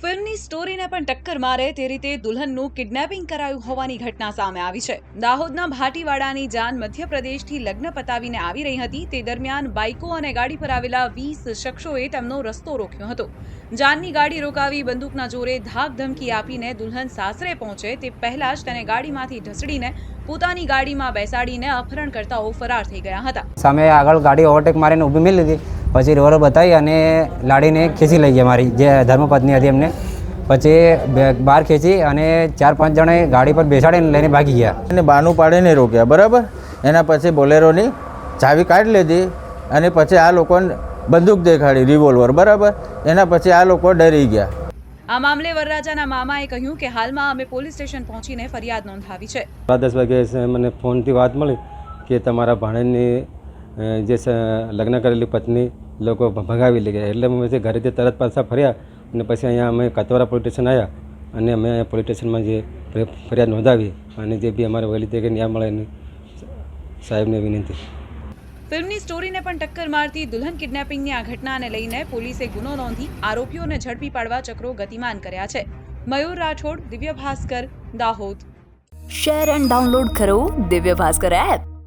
ફિલ્મની સ્ટોરીને પણ ટક્કર મારે તે રીતે દુલ્હનનું કિડનેપિંગ કરાયું હોવાની ઘટના સામે આવી છે. દાહોદના ભાટીવાડાની જાન મધ્યપ્રદેશથી લગ્ન પતાવીને આવી રહી હતી. તે દરમિયાન બાઇકો અને ગાડી પર આવેલા વીસ શખ્સોએ તેમનો રસ્તો રોક્યો હતો. જાનની ગાડી રોકાવી બંદૂકના જોરે ધાક ધમકી આપીને દુલ્હન સાસરે પહોંચે. તે પહેલા જ તેને ગાડીમાંથી ઢસડીને પોતાની ગાડીમાં બેસાડીને અપહરણકર્તાઓ ફરાર થઈ ગયા હતા. સામે આગળ ગાડી ઓવરટેક મારીને ઊભી મેલી લીધી પછી રિવરો બતાવી અને લાડીને ખેંચી લઈ ગયા મારી જે ધર્મપત્ની હતી એમને. પછી બહાર ખેંચી અને ચાર પાંચ જણાએ ગાડી પર બેસાડીને લઈને ભાગી ગયા. અને બાનું પાડીને રોક્યા બરાબર? એના પછી બોલેરોની ચાવી કાઢી લીધી અને પછી આ લોકોને બંદૂક દેખાડી રિવોલ્વર બરાબર? એના પછી આ લોકો ડરી ગયા. આ મામલે વરરાજાના મામાએ કહ્યું કે હાલમાં અમે પોલીસ સ્ટેશન પહોંચીને ફરિયાદ નોંધાવી છે. દસ વાગે મને ફોનથી વાત મળી કે તમારા ભાણેજની જે લગ્ન કરેલી પત્ની લોકો ભગાવી લઈ ગયા. એટલે અમે ઘરેથી તરત પાછા ફર્યા અને પછી અહીંયા અમે કતવારા પોલીસ સ્ટેશન આવ્યા અને અમે અહીંયા પોલીસ સ્ટેશનમાં જે ફરિ- ફરિયાદ નોંધાવી અને જે બી અમારે વહેલી તરીકે ન્યાય મળે એની સાહેબને વિનંતી. ફિલ્મની સ્ટોરીને પણ ટક્કર મારતી દુલ્હન કિડનેપિંગની આ ઘટનાને લઈને પોલીસે ગુનો નોંધી આરોપીઓને ઝડપી પાડવા ચક્રો ગતિમાન કર્યા છે. Mayur Rathod Divya Bhaskar Dahod. Share and download કરો દિવ્ય ભાસ્કર એપ.